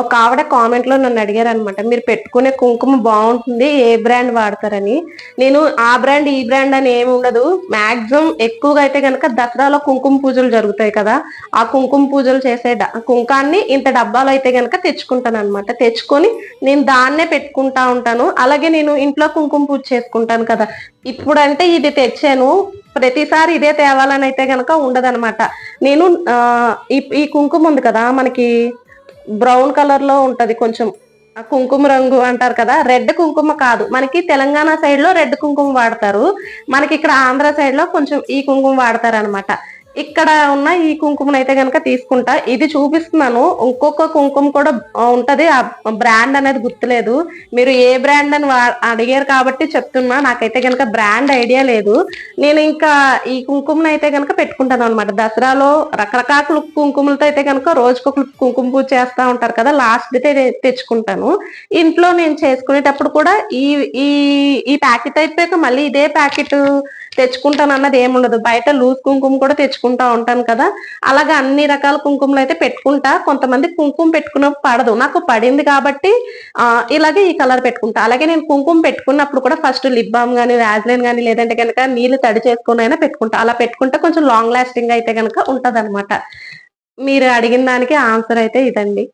ఒక ఆవిడ కామెంట్లో నన్ను అడిగారు అనమాట మీరు పెట్టుకునే కుంకుమ బాగుంటుంది ఏ బ్రాండ్ వాడతారని? నేను ఆ బ్రాండ్ ఈ బ్రాండ్ అని ఏమి ఉండదు. మాక్సిమం ఎక్కువగా అయితే కనుక దసరాలో కుంకుమ పూజలు జరుగుతాయి కదా ఆ కుంకుమ పూజలు చేసే కుంకాన్ని ఇంత డబ్బాలు అయితే కనుక తెచ్చుకుంటాను అనమాట తెచ్చుకొని నేను దాన్నే పెట్టుకుంటా ఉంటాను. అలాగే నేను ఇంట్లో కుంకుమ పూజ చేసుకుంటాను కదా ఇప్పుడంటే ఇది తెచ్చాను. ప్రతిసారి ఇదే తేవాలని అయితే కనుక ఉండదనమాట నేను ఈ ఈ కుంకుమ ఉంది కదా మనకి బ్రౌన్ కలర్లో ఉంటది కొంచెం. ఆ కుంకుమ రంగు అంటారు కదా రెడ్ కుంకుమ కాదు. మనకి తెలంగాణ సైడ్లో రెడ్ కుంకుమ వాడతారు. మనకి ఇక్కడ ఆంధ్ర సైడ్లో కొంచెం ఈ కుంకుమ వాడతారు అనమాట ఇక్కడ ఉన్న ఈ కుంకుమను అయితే కనుక తీసుకుంటా. ఇది చూపిస్తున్నాను. ఇంకొక కుంకుమ కూడా ఉంటది. ఆ బ్రాండ్ అనేది గుర్తులేదు. మీరు ఏ బ్రాండ్ అని అడిగారు కాబట్టి చెప్తున్నా. నాకైతే కనుక బ్రాండ్ ఐడియా లేదు. నేను ఇంకా ఈ కుంకుమను అయితే కనుక పెట్టుకుంటాను అనమాట దసరాలో రకరకాల కుంకుమలతో అయితే కనుక రోజుకొక కుంకుమ పూజ చేస్తా ఉంటారు కదా లాస్ట్ అయితే తెచ్చుకుంటాను. ఇంట్లో నేను చేసుకునేటప్పుడు కూడా ఈ ఈ ఈ ప్యాకెట్ అయిపోయాక మళ్ళీ ఇదే ప్యాకెట్ తెచ్చుకుంటాను అన్నది ఏముండదు. బయట లూజ్ కుంకుమ కూడా తెచ్చుకుంటా ఉంటాను కదా. అలాగా అన్ని రకాల కుంకుమలు అయితే పెట్టుకుంటా. కొంతమంది కుంకుమ పెట్టుకున్నప్పుడు పడదు. నాకు పడింది కాబట్టి ఇలాగే ఈ కలర్ పెట్టుకుంటా. అలాగే నేను కుంకుమ పెట్టుకున్నప్పుడు కూడా ఫస్ట్ లిప్ బామ్ కానీ వ్యాజ్లైన్ కానీ లేదంటే కనుక నీళ్ళు తడి చేసుకుని అయినా పెట్టుకుంటా. అలా పెట్టుకుంటే కొంచెం లాంగ్ లాస్టింగ్ అయితే కనుక ఉంటుంది మీరు అడిగిన దానికి ఆన్సర్ అయితే ఇదండి.